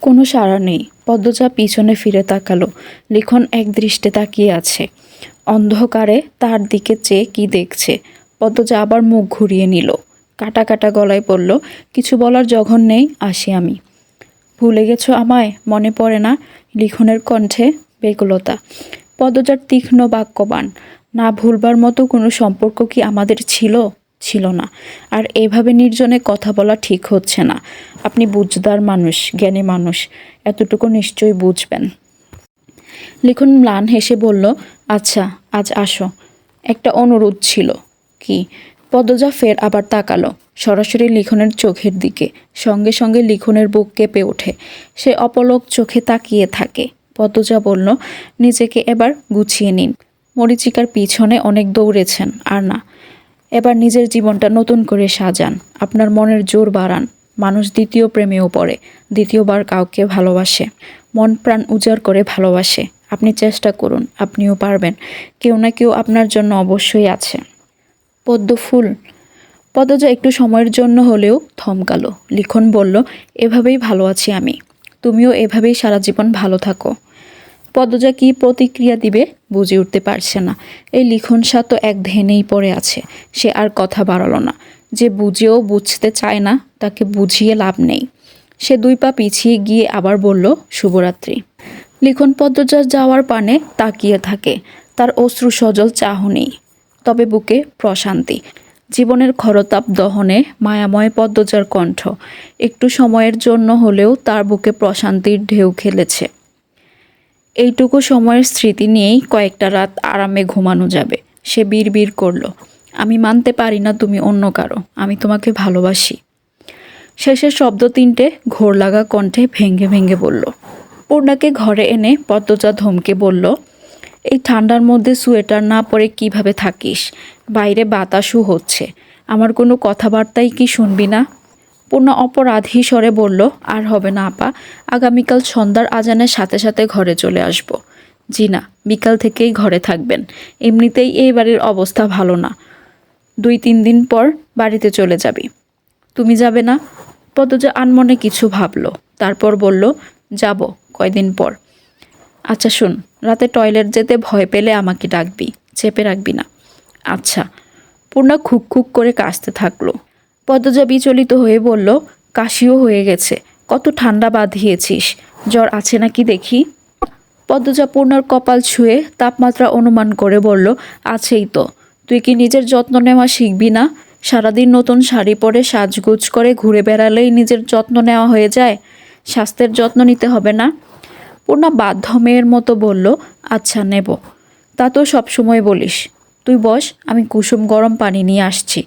কোনো সাড়া নেই। পদ্মজা পিছনে ফিরে তাকালো। লিখন এক দৃষ্টে তাকিয়ে আছে। অন্ধকারে তার দিকে চেয়ে কি দেখছে? পদ্মজা আবার মুখ ঘুরিয়ে নিল। কাটা কাটা গলায় বলল, কিছু বলার জঘন নেই, আসি আমি। ভুলে গেছো আমায়? মনে পড়ে না? লিখনের কণ্ঠে বেকুলতা। পদজার তীক্ষ্ণ বাক্যবান, না ভুলবার মতো কোনো সম্পর্ক কি আমাদের ছিল? ছিল না। আর এভাবে নির্জনে কথা বলা ঠিক হচ্ছে না। আপনি বুঝদার মানুষ, জ্ঞানী মানুষ, এতটুকু নিশ্চয়ই বুঝবেন। লিখন ম্লান হেসে বলল আচ্ছা আজ আসো। একটা অনুরোধ ছিল। কি? পদজা ফের আবার তাকালো, সরাসরি লিখনের চোখের দিকে। সঙ্গে সঙ্গে লিখনের বুক কেঁপে ওঠে। সে অপলক চোখে তাকিয়ে থাকে। পদজা বলল, নিজেকে এবার গুছিয়ে নিন। মরিচিকার পিছনে অনেক দৌড়েছেন, আর না। এবার নিজের জীবনটা নতুন করে সাজান। আপনার মনের জোর বাড়ান। মানুষ দ্বিতীয় প্রেমেও পড়ে, দ্বিতীয়বার কাউকে ভালোবাসে। মন প্রাণ উজাড় করে ভালোবাসে। আপনি চেষ্টা করুন, আপনিও পারবেন। কেউ না কেউ আপনার জন্য অবশ্যই আছে। পদ্ম ফুল। একটু সময়ের জন্য হলেও থমকালো। লিখন বলল, এভাবেই ভালো আছি আমি। তুমিও এভাবেই সারা জীবন ভালো থাকো। পদ্মজা কি প্রতিক্রিয়া দিবে বুঝে উঠতে পারছে না। এই লিখন সা তো এক ধ্যানেই পড়ে আছে, সে আর কথা বাড়ালো না। যে বুঝেও বুঝতে চায় না, তাকে বুঝিয়ে লাভ নেই। সে দুই পা পিছিয়ে গিয়ে আবার বলল, শুভরাত্রি। লিখন পদ্মজা যাওয়ার পানে তাকিয়ে থাকে। তার অশ্রু সজল চাহনি তবে বুকে প্রশান্তি। জীবনের খরতাপ দহনে মায়াময় পদ্মজার কণ্ঠ। একটু সময়ের জন্য হলেও তার বুকে প্রশান্তির ঢেউ খেলেছে। এইটুকু সময়ের স্মৃতি নিয়েই কয়েকটা রাত আরামে ঘুমানো যাবে। সে বিড় করল, আমি মানতে পারি না তুমি অন্য কারও, আমি তোমাকে ভালোবাসি। শেষের শব্দ তিনটে ঘোর লাগা কণ্ঠে ভেঙ্গে ভেঙ্গে বলল, পূর্ণাকে ঘরে এনে পদ্মজা ধমকে বলল, এই ঠান্ডার মধ্যে সোয়েটার না পরে কীভাবে থাকিস? বাইরে বাতাসও হচ্ছে। আমার কোনো কথাবার্তাই কি শুনবি না? পূর্ণা অপরাধী স্বরে বলল, আর হবে না, আপা। আগামীকাল সন্ধ্যার আজানের সাথে সাথে ঘরে চলে আসব। জি না বিকাল থেকেই ঘরে থাকবেন। এমনিতেই এই বাড়ির অবস্থা ভালো না। দুই তিন দিন পর বাড়িতে চলে যাবি। তুমি যাবে না? পদজা আনমনে কিছু ভাবলো। তারপর বলল, যাব, কয়দিন পর। আচ্ছা শুন, রাতে টয়লেট যেতে ভয় পেলে আমাকে ডাকবি। চেপে রাখবি না। আচ্ছা। পূর্ণা খুক খুক করে কাশতে থাকল। পদ্মজা বিচলিত হয়ে বলল, কাশিও হয়ে গেছে, কত ঠান্ডা বাঁধিয়েছিস, জ্বর আছে নাকি দেখি? পদ্মজা পূর্ণার কপাল ছুঁয়ে তাপমাত্রা অনুমান করে বলল, আছেই তো, তুই কি নিজের যত্ন নেওয়া শিখবি না? সারাদিন নতুন শাড়ি পরে সাজগুজ করে ঘুরে বেড়ালেই নিজের যত্ন নেওয়া হয়ে যায়, স্বাস্থ্যের যত্ন নিতে হবে না? পূর্ণা বাধ্য মেয়ের মতো বলল আচ্ছা নেব, তা তো সবসময় বলিস, তুই বস, আমি কুসুম গরম পানি নিয়ে আসছি।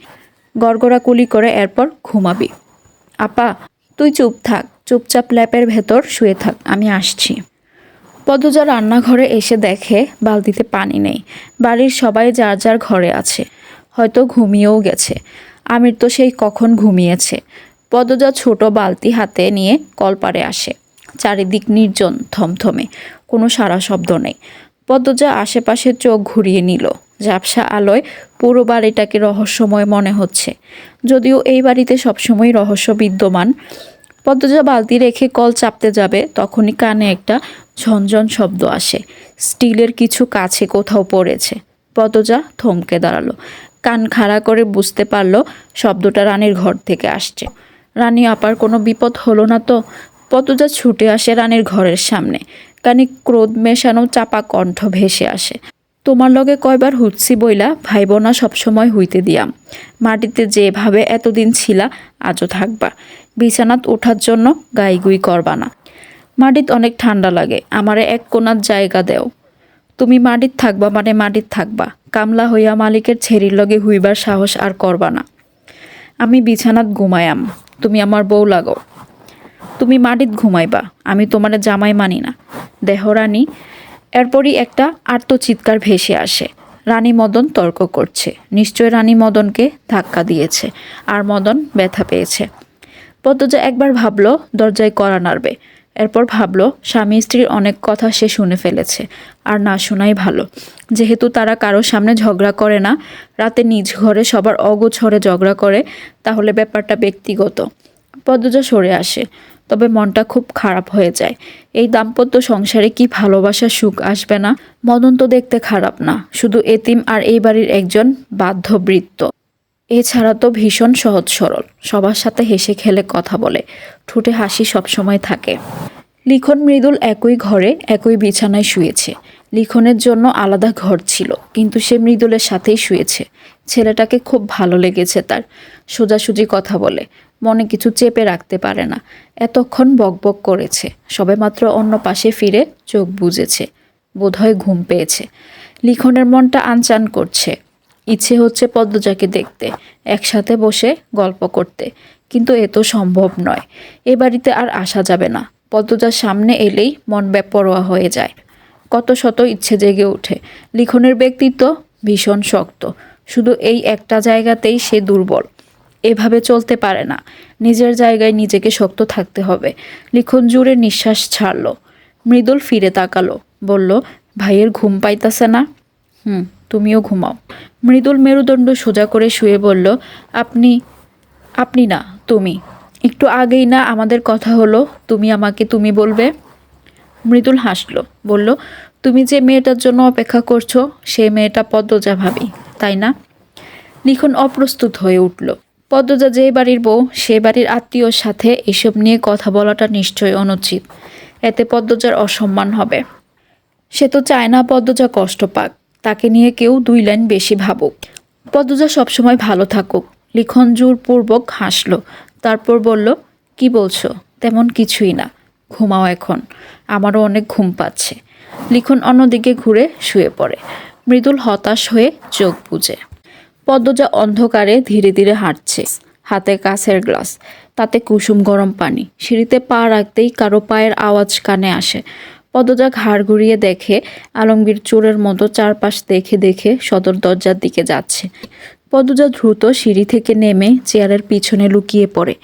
গড়গড়া কুলি করে এরপর ঘুমাবি। আপা, তুই চুপ থাক, চুপচাপ ল্যাপের ভেতর শুয়ে থাক, আমি আসছি। পদ্মজা রান্নাঘরে এসে দেখে বালতিতে পানি নেই। বাড়ির সবাই যার যার ঘরে আছে। হয়তো ঘুমিয়েও গেছে। আমির তো সেই কখন ঘুমিয়েছে। পদ্মজা ছোট বালতি হাতে নিয়ে কলপারে আসে। চারিদিক নির্জন, থমথমে। কোনো সারা শব্দ নেই। পদ্মজা আশেপাশে চোখ ঘুরিয়ে নিল। ঝাপসা আলোয় পুরো বাড়িটাকে রহস্যময় মনে হচ্ছে। যদিও এই বাড়িতে সবসময় রহস্য বিদ্যমান। পদ্মজা বালতি রেখে কল চাপতে যাবে, তখনই কানে একটা ঝনঝন শব্দ আসে। স্টিলের কিছু কাছে কোথাও পড়েছে। পদ্মজা থমকে দাঁড়াল। কান খাড়া করে বুঝতে পারল শব্দটা রানীর ঘর থেকে আসছে। রানী আপার কোনো বিপদ হলো না তো? পদ্মজা ছুটে আসে রানীর ঘরের সামনে। কানে ক্রোধ মেশানো চাপা কণ্ঠ ভেসে আসে। তোমার লগে কয়বার হুচ্ছি বইলা ভাই বোনা সবসময় হইতে দিয়াম। মাটিতে যেভাবে এতদিন ছিলা, আজও থাকবা। বিছানাত ওঠার জন্য গাইগুই করবা না। মাটিত অনেক ঠান্ডা লাগে, আমারে এক কোনার জায়গা দেও। তুমি মাটিত থাকবা মানে মাটিত থাকবা। কামলা হইয়া মালিকের ছেড়ির লগে হুইবার সাহস আর করবা না। আমি বিছানাত ঘুমায়াম, তুমি আমার বউ লাগো। তুমি মাটিত ঘুমাইবা, আমি তোমার জামাই মানি না। দেহরানী, এরপরই একটা আর্তচিৎকার ভেসে আসে। রানী মদন তর্ক করছে। নিশ্চয় রানী মদনকে ধাক্কা দিয়েছে আর মদন ব্যথা পেয়েছে। পদ্মজা একবার ভাবলো, দরজায় করা নাড়বে। এরপর ভাবলো, স্বামী স্ত্রীর অনেক কথা সে শুনে ফেলেছে আর না শোনাই ভালো। যেহেতু তারা কারও সামনে ঝগড়া করে না, রাতে নিজ ঘরে সবার অগোছরে ঝগড়া করে, তাহলে ব্যাপারটা ব্যক্তিগত। পদ্মজা সরে আসে। তবে মনটা খুব খারাপ হয়ে যায়। এই দাম্পত্য সংসারে কি ভালোবাসা, সুখ আসবে না? মদন তো দেখতে খারাপ না। শুধু এতিম আর এই বাড়ির একজন বাধ্যবৃত্ত। এছাড়া তো ভীষণ সহজ সরল। সবার সাথে হেসে খেলে কথা বলে। ঠোঁটে হাসি সবসময় থাকে। লিখন মৃদুল একই ঘরে, একই বিছানায় শুয়েছে। লিখনের জন্য আলাদা ঘর ছিল, কিন্তু সে মৃদুলের সাথেই শুয়েছে। ছেলেটাকে খুব ভালো লেগেছে তার। সোজাসুজি কথা বলে। মনে কিছু চেপে রাখতে পারে না। এতক্ষণ বকবক করেছে। সবেমাত্র অন্য পাশে ফিরে চোখ বুজেছে। বোধহয় ঘুম পেয়েছে। লিখনের মনটা আনচান করছে। ইচ্ছে হচ্ছে পদ্মজাকে দেখতে, একসাথে বসে গল্প করতে। কিন্তু এ তো সম্ভব নয়। এ বাড়িতে আর আসা যাবে না। পদ্মজার সামনে এলেই মন বেপরোয়া হয়ে যায়। কত শত ইচ্ছে জেগে ওঠে। লিখনের ব্যক্তিত্ব ভীষণ শক্ত। শুধু এই একটা জায়গাতেই সে দুর্বল। এভাবে চলতে পারে না। নিজের জায়গায় নিজেকে শক্ত থাকতে হবে। লিখন জুড়ে নিঃশ্বাস ছাড়লো। মৃদুল ফিরে তাকালো। বলল, ভাইয়ের ঘুম পাইতাছে না? হুম, তুমিও ঘুমাও। মৃদুল মেরুদণ্ড সোজা করে শুয়ে বলল, আপনি আপনি না, তুমি। একটু আগেই না আমাদের কথা হলো, তুমি আমাকে তুমি বলবে? মৃদুল হাসলো, বলল, তুমি যে মেয়েটার জন্য অপেক্ষা করছ, সে মেয়েটা পদ্মজা ভাবি তাই না? লিখন অপ্রস্তুত হয়ে উঠল। পদ্মজা যে বাড়ির বউ, সে বাড়ির আত্মীয়র সাথে এসব নিয়ে কথা বলাটা নিশ্চয়ই অনুচিত। এতে পদ্মজার অসম্মান হবে। সে তো চায় না পদ্মজা কষ্ট পাক। তাকে নিয়ে কেউ দুই লাইন বেশি ভাবুক। পদ্মজা সবসময় ভালো থাকুক। লিখন জোরপূর্বক হাসল। তারপর বলল, কি বলছো? তেমন কিছুই না। ঘুমাও এখন। আমারও অনেক ঘুম পাচ্ছে। লিখন অন্যদিকে ঘুরে শুয়ে পড়ে। মৃদুল হতাশ হয়ে চোখ বুঝে পদ্মজা অন্ধকারে ধীরে ধীরে হাঁটছে। হাতে কাছের গ্লাস, তাতে কুসুম গরম পানি। সিঁড়িতে পা রাখতেই কারও পায়ের আওয়াজ কানে আসে। পদ্মজা ঘাড় ঘুরিয়ে দেখে, আলমগীর চোরের মতো চারপাশ দেখে দেখে সদর দরজার দিকে যাচ্ছে। পদ্মজা দ্রুত সিঁড়ি থেকে নেমে চেয়ারের পিছনে লুকিয়ে পড়ে।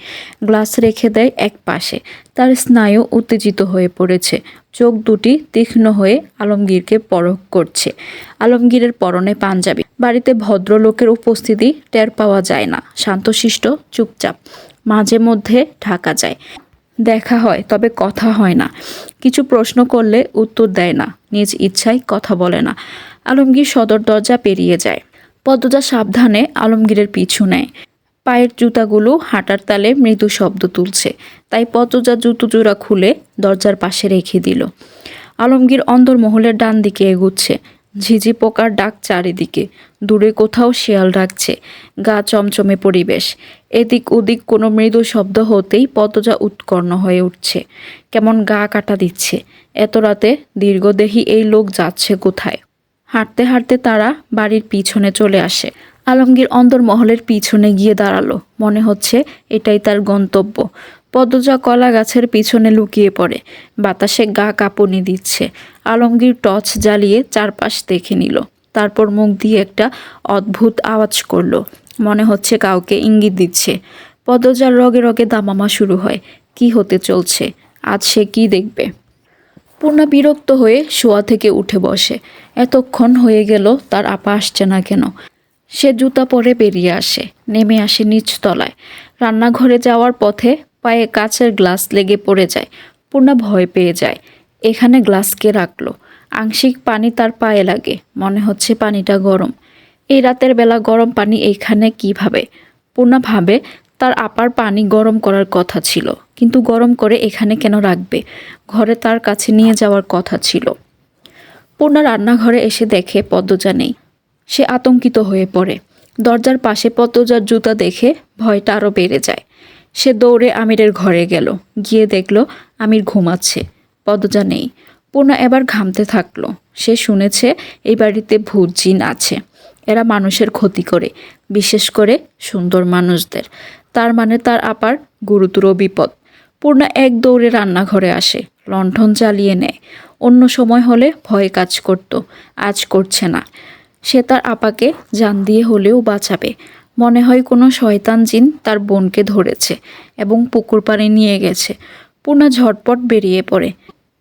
গ্লাস রেখে দেয় এক পাশে। তার স্নায়ু উত্তেজিত হয়ে পড়েছে। চোখ দুটি তীক্ষ্ণ হয়ে আলমগীরকে পরখ করছে। আলমগীরের পরনে পাঞ্জাবি। বাড়িতে ভদ্রলোকের উপস্থিতি টের পাওয়া যায় না। শান্তশিষ্ট, চুপচাপ। মাঝে মধ্যে ঢাকা যায়। দেখা হয়, তবে কথা হয় না। কিছু প্রশ্ন করলে উত্তর দেয় না। নিজ ইচ্ছায় কথা বলে না। আলমগীর সদর দরজা পেরিয়ে যায়। পদ্মজা সাবধানে আলমগীরের পিছু নেয়। পায়ের জুতাগুলো হাঁটার তালে মৃদু শব্দ তুলছে। তাই পদ্মজা জুতো জোড়া খুলে দরজার পাশে রেখে দিল। আলমগীর অন্দরমহলের ডান দিকে এগুচ্ছে। ঝিঝি পোকার ডাক চারিদিকে। দূরে কোথাও শিয়াল ডাকছে গা চমচমে পরিবেশ। এদিক ওদিক কোনো মৃদু শব্দ হতেই পতজা উৎকর্ণ হয়ে উঠছে। কেমন গা কাটা দিচ্ছে। এত রাতে দীর্ঘদেহী এই লোক যাচ্ছে কোথায়? হাঁটতে হাঁটতে তারা বাড়ির পিছনে চলে আসে। আলমগীর অন্দরমহলের পিছনে গিয়ে দাঁড়াল। মনে হচ্ছে এটাই তার গন্তব্য। পদ্মজা কলা গাছের পিছনে লুকিয়ে পড়ে। বাতাসে গা কাঁপুনি দিচ্ছে। আলমগীর টর্চ জ্বালিয়ে চারপাশ দেখে নিল। তারপর মুখ দিয়ে একটা অদ্ভুত আওয়াজ করল। মনে হচ্ছে কাউকে ইঙ্গিত দিচ্ছে। পদ্মজার রগে রগে দামামা শুরু হয়। কি হতে চলছে? আজ সে কি দেখবে? পূর্ণা বিরক্ত হয়ে শোয়া থেকে উঠে বসে। এতক্ষণ হয়ে গেল, তার আপা আসছে না কেন? সে জুতা পরে বেরিয়ে আসে, নেমে আসে নিচতলায় রান্নাঘরে যাওয়ার পথে পায়ে কাচের গ্লাস লেগে পড়ে যায়। পূর্ণা ভয় পেয়ে যায়, এখানে গ্লাসকে রাখল? আংশিক পানি তার পায়ে লাগে, মনে হচ্ছে পানিটা গরম। এই রাতের বেলা গরম পানি এইখানে কীভাবে? পূর্ণা ভাবে, তার আপার পানি গরম করার কথা ছিল। কিন্তু গরম করে এখানে কেন রাখবে? ঘরে তার কাছে নিয়ে যাওয়ার কথা ছিল। পূর্ণা রান্নাঘরে এসে দেখে পদ্মজা নেই। সে আতঙ্কিত হয়ে পড়ে। দরজার পাশে পদ্মজার জুতা দেখে ভয়টা আরও বেড়ে যায়। সে দৌড়ে আমিরের ঘরে গেল। গিয়ে দেখল আমির ঘুমাচ্ছে। পদ্মজা নেই। পূর্ণা এবার ঘামতে থাকল। সে শুনেছে এই বাড়িতে ভূত জিন আছে। এরা মানুষের ক্ষতি করে, বিশেষ করে সুন্দর মানুষদের। তার মানে তার আপার গুরুতর বিপদ। পূর্ণা এক দৌড়ে রান্নাঘরে আসে, লণ্ঠন চালিয়ে নেয়। অন্য সময় হলে ভয় কাজ করত, আজ করছে না। সে তার আপাকে জান দিয়ে হলেও বাঁচাবে। মনে হয় কোনো শয়তান জিন তার বোনকে ধরেছে এবং পুকুর পাড়ে নিয়ে গেছে। পূর্ণা ঝটপট বেরিয়ে পড়ে।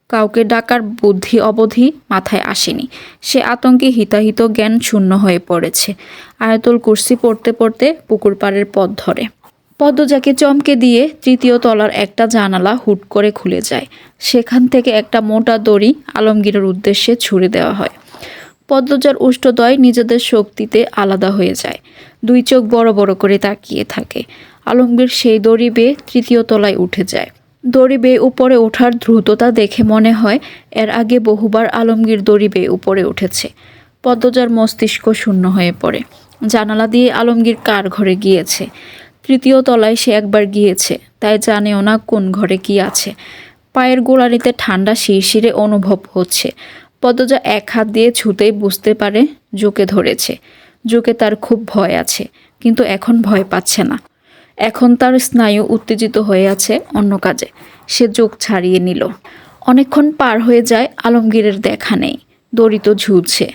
কাউকে ডাকার বুদ্ধি অবধি মাথায় আসেনি। সে আতঙ্কে হিতাহিত জ্ঞান শূন্য হয়ে পড়েছে। আয়াতুল কুর্সি পড়তে পড়তে পুকুর পাড়ের পথ ধরে। পদ্মজাকে চমকে দিয়ে তৃতীয় তলার একটা জানালা হুট করে খুলে যায়। সেখান থেকে একটা মোটা দড়ি আলমগীরের উদ্দেশ্যে ছুড়ে দেওয়া হয়। পদ্মজার উষ্ঠদয় নিজেদের শক্তিতে আলাদা হয়ে যায়। দুই চোখ বড় বড় করে তাকিয়ে থাকে। আলমগীর সেই দড়ি বেয়ে তৃতীয় তলায় উঠে যায়। দড়ি বেয়ে উপরে ওঠার দ্রুততা দেখে মনে হয়, এর আগে বহুবার আলমগীর দড়ি বেয়ে উপরে উঠেছে। পদ্মজার মস্তিষ্ক শূন্য হয়ে পড়ে। জানালা দিয়ে আলমগীর কার ঘরে গিয়েছে? তৃতীয় তলায় সে একবার গিয়েছে, তাই জানেও না কোন ঘরে কি আছে। পায়ের গোড়ালিতে ঠান্ডা শিরশিরে অনুভব হচ্ছে। পদ্মজা এক হাত দিয়ে ছুতেই বুঝতে পারে জোকে ধরেছে। জোকে তার খুব ভয় আছে, কিন্তু এখন ভয় পাচ্ছে না। এখন তার স্নায়ু উত্তেজিত হয়ে আছে অন্য কাজে। সে চোখ ছাড়িয়ে নিল। অনেকক্ষণ পার হয়ে যায়, আলমগীরের দেখা নেই। দড়ি তো ঝুলছে।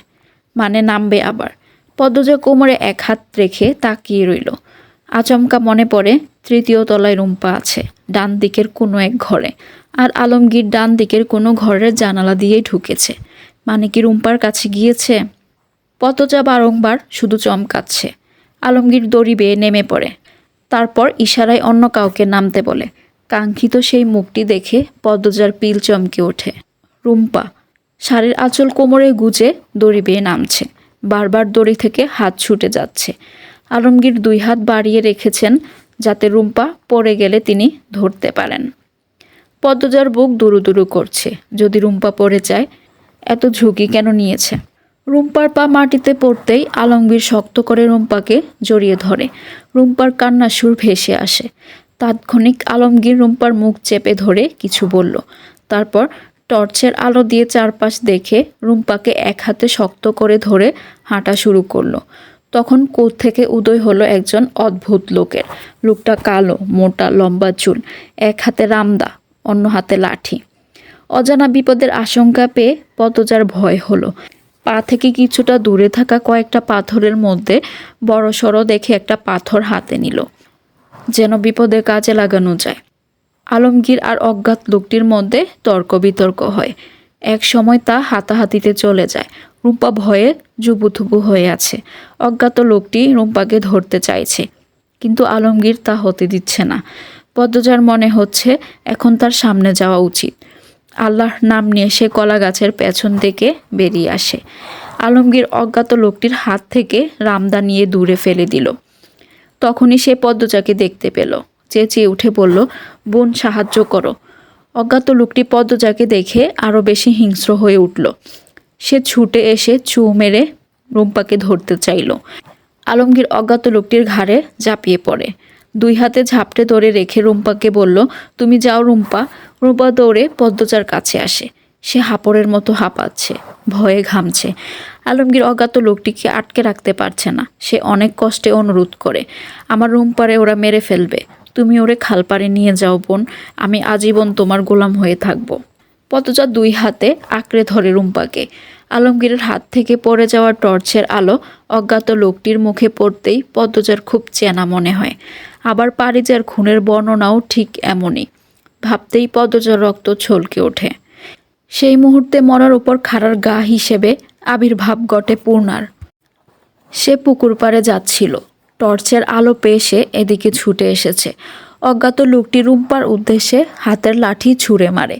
মানে নামবে আবার। পদ্মজা কোমরে এক হাত রেখে তাকিয়ে রইল। আচমকা মনে পড়ে, তৃতীয় তলায় রুম্পা আছে, ডান দিকের কোনো এক ঘরে। আর আলমগীর ডান দিকের কোনো ঘরের জানালা দিয়েই ঢুকেছে। মানে কি রুম্পার কাছে গিয়েছে? পতজা বারংবার শুধু চমকাচ্ছে। আলমগীর দড়ি বেয়ে নেমে পড়ে। তারপর ইশারায় অন্য কাউকে নামতে বলে। কাঙ্ক্ষিত সেই মুখটি দেখে পদ্মজার পিল চমকে ওঠে। রুম্পা, শাড়ির আঁচল কোমরে গুজে দড়ি বেয়ে নামছে। বারবার দড়ি থেকে হাত ছুটে যাচ্ছে। আলমগীর দুই হাত বাড়িয়ে রেখেছেন যাতে রুম্পা পড়ে গেলে তিনি ধরতে পারেন। পদ্মজার বুক দুরু দুরু করছে। যদি রুম্পা পড়ে যায়, এত ঝুঁকি কেন নিয়েছে? রুম্পার পা মাটিতে পড়তেই আলমগীর শক্ত করে রুম্পাকে জড়িয়ে ধরে। রুম্পার কান্না সুর ভেসে আসে। তাৎক্ষণিক আলমগীর রুম্পার মুখ চেপে ধরে কিছু বলল। তারপর টর্চের আলো দিয়ে চারপাশ দেখে রুম্পাকে এক হাতে শক্ত করে ধরে হাঁটা শুরু করল। তখন কোথ থেকে উদয় হলো একজন অদ্ভুত লোকের। লোকটা কালো, মোটা, লম্বা চুল, এক হাতে রামদা, অন্য হাতে লাঠি। অজানা বিপদের আশঙ্কা পেয়ে পতজার ভয় হলো। পা থেকে কিছুটা দূরে থাকা কয়েকটা পাথরের মধ্যে বড় সড়ো দেখে একটা পাথর হাতে নিল। যেন বিপদে কাজে লাগানো যায়। আলমগীর আর অজ্ঞাত লোকটির মধ্যে তর্ক বিতর্ক হয়। এক সময় তা হাতাহাতিতে চলে যায়। রুম্পা ভয়ে জুবুথুবু হয়ে আছে। অজ্ঞাত লোকটি রুম্পাকে ধরতে চাইছে, কিন্তু আলমগীর তা হতে দিচ্ছে না। পদ্মজার মনে হচ্ছে এখন তার সামনে যাওয়া উচিত। আল্লাহর নাম নিয়ে সে কলা গাছের পেছন থেকে বেরিয়ে আসে। আলমগীর অজ্ঞাত লোকটির হাত থেকে রামদা নিয়ে দূরে ফেলে দিল। তখনই সে পদ্মজাকে দেখতে পেল। চেঁচিয়ে উঠে বলল, বোন, সাহায্য করো। অজ্ঞাত লোকটি পদ্মজাকে দেখে আরও বেশি হিংস্র হয়ে উঠল। সে ছুটে এসে চু মেরে রুম্পাকে ধরতে চাইল। আলমগীর অজ্ঞাত লোকটির ঘাড়ে ঝাঁপিয়ে পড়ে। দুই হাতে ঝাপটে ধরে রেখে রুম্পাকে বলল, তুমি যাও রুম্পা। রুম্পা দৌড়ে পদ্মচার কাছে আসে। সে হাঁপড়ের মতো হাঁপাচ্ছে, ভয়ে ঘামছে। আলমগীর অজ্ঞাত লোকটিকে আটকে রাখতে পারছে না। সে অনেক কষ্টে অনুরোধ করে, আমার রুম্পারে ওরা মেরে ফেলবে। তুমি ওরে খালপাড়ে নিয়ে যাও বোন। আমি আজীবন তোমার গোলাম হয়ে থাকব। পতজা দুই হাতে আঁকড়ে ধরে রুম্পাকে। আলমগীরের হাত থেকে পড়ে যাওয়া টর্চের আলো অজ্ঞাত লোকটির মুখে পড়তেই পদ্মজার খুব চেনা মনে হয়। আবার পারিজার খুনের বর্ণনাও ঠিক এমনই। ভাবতেই পদ্মজার রক্ত ছলকে ওঠে। সেই মুহূর্তে মরার উপর খাড়ার গা হিসেবে আবির্ভাব ঘটে পূর্ণার। সে পুকুর পাড়ে যাচ্ছিল। টর্চের আলো পেয়ে সে এদিকে ছুটে এসেছে। অজ্ঞাত লোকটি রুম্পার উদ্দেশ্যে হাতের লাঠি ছুঁড়ে মারে।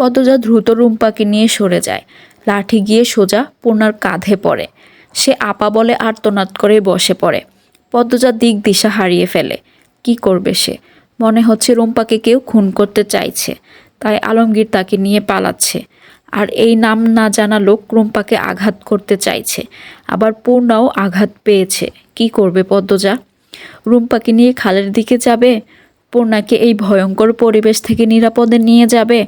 পদ্মজা দ্রুত রুম্পাকে নিয়ে সরে যায়। লাঠি গিয়ে সোজা পূর্ণার কাঁধে পড়ে। সে আপা বলে আর্তনাদ করে বসে পড়ে। পদ্মজা দিক দিশা হারিয়ে ফেলে। কি করবে সে? মনে হচ্ছে রুম্পাকে কেউ খুন করতে চাইছে। তাই আলমগীর তাকে নিয়ে পালাচ্ছে। আর এই নাম না জানা লোক রুম্পাকে আঘাত করতে চাইছে। আবার পূর্ণাও আঘাত পেয়েছে। কি করবে পদ্মজা? রুম্পাকে নিয়ে খালের দিকে যাবে? পূর্ণাকে এই ভয়ঙ্কর পরিবেশ থেকে নিরাপদে নিয়ে যাবে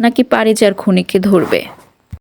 নাকি পারিজার খুনিকে ধরবে?